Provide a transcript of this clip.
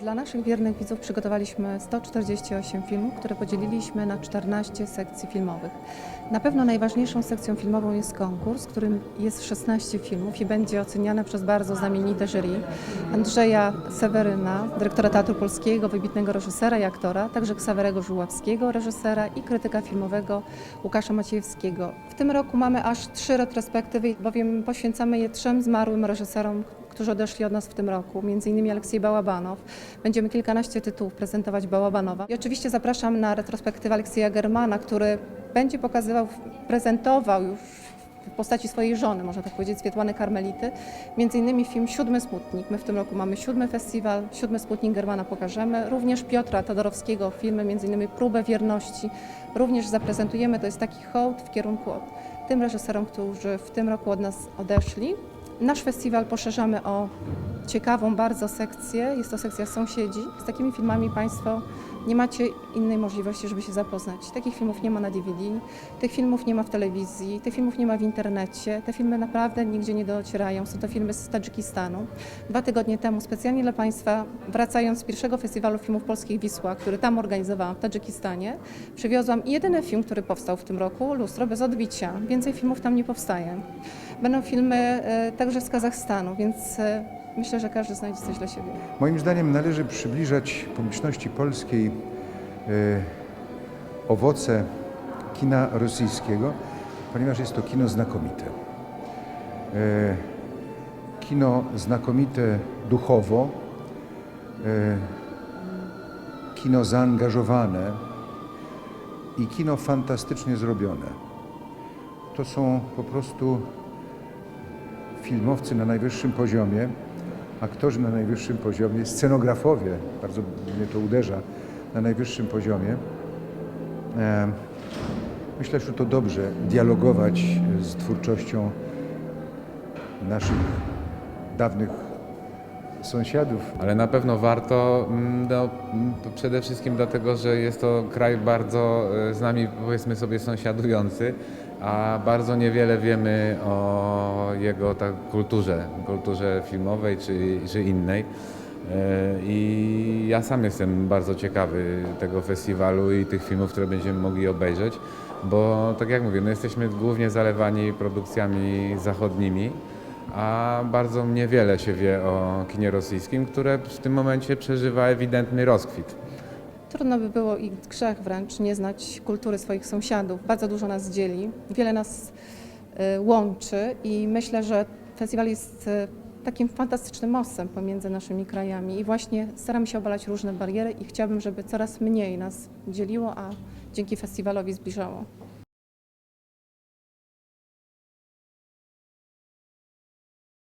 Dla naszych wiernych widzów przygotowaliśmy 148 filmów, które podzieliliśmy na 14 sekcji filmowych. Na pewno najważniejszą sekcją filmową jest konkurs, w którym jest 16 filmów i będzie oceniane przez bardzo znamienite jury. Andrzeja Seweryna, dyrektora Teatru Polskiego, wybitnego reżysera i aktora, także Ksawerego Żuławskiego, reżysera i krytyka filmowego Łukasza Maciejewskiego. W tym roku mamy aż trzy retrospektywy, bowiem poświęcamy je trzem zmarłym reżyserom, którzy odeszli od nas w tym roku, między innymi Aleksiej Bałabanow. Będziemy kilkanaście tytułów prezentować Bałabanowa. I oczywiście zapraszam na retrospektywę Aleksieja Germana, który będzie pokazywał, prezentował już w postaci swojej żony, można tak powiedzieć, Swietłany Karmelity, między innymi film Siódmy Smutnik. My w tym roku mamy siódmy festiwal, Siódmy Smutnik Germana pokażemy. Również Piotra Todorowskiego filmy, między innymi Próbę Wierności. Również zaprezentujemy, to jest taki hołd w kierunku tym reżyserom, którzy w tym roku od nas odeszli. Nasz festiwal poszerzamy o ciekawą bardzo sekcję. Jest to sekcja sąsiedzi. Z takimi filmami Państwo nie macie innej możliwości, żeby się zapoznać. Takich filmów nie ma na DVD, tych filmów nie ma w telewizji, tych filmów nie ma w internecie. Te filmy naprawdę nigdzie nie docierają. Są to filmy z Tadżykistanu. Dwa tygodnie temu specjalnie dla Państwa, wracając z pierwszego festiwalu filmów polskich Wisła, który tam organizowałam w Tadżykistanie, przywiozłam jedyny film, który powstał w tym roku, Lustro bez odbicia. Więcej filmów tam nie powstaje. Będą filmy e, także z Kazachstanu, więc e, myślę, że każdy znajdzie coś dla siebie. Moim zdaniem należy przybliżać publiczności polskiej e, owoce kina rosyjskiego, ponieważ jest to kino znakomite. E, kino znakomite duchowo, e, kino zaangażowane i kino fantastycznie zrobione. To są po prostu filmowcy na najwyższym poziomie, aktorzy na najwyższym poziomie, scenografowie, bardzo mnie to uderza, na najwyższym poziomie. Myślę, że to dobrze dialogować z twórczością naszych dawnych sąsiadów. Ale na pewno warto, mm, no, mm, przede wszystkim dlatego, że jest to kraj bardzo e, z nami, powiedzmy sobie, sąsiadujący, a bardzo niewiele wiemy o jego tak, kulturze, kulturze filmowej czy, czy innej. E, I ja sam jestem bardzo ciekawy tego festiwalu i tych filmów, które będziemy mogli obejrzeć, bo tak jak mówię, no jesteśmy głównie zalewani produkcjami zachodnimi, a bardzo niewiele się wie o kinie rosyjskim, które w tym momencie przeżywa ewidentny rozkwit. Trudno by było i grzech wręcz nie znać kultury swoich sąsiadów. Bardzo dużo nas dzieli, wiele nas y, łączy i myślę, że festiwal jest y, takim fantastycznym mostem pomiędzy naszymi krajami i właśnie staramy się obalać różne bariery i chciałabym, żeby coraz mniej nas dzieliło, a dzięki festiwalowi zbliżało.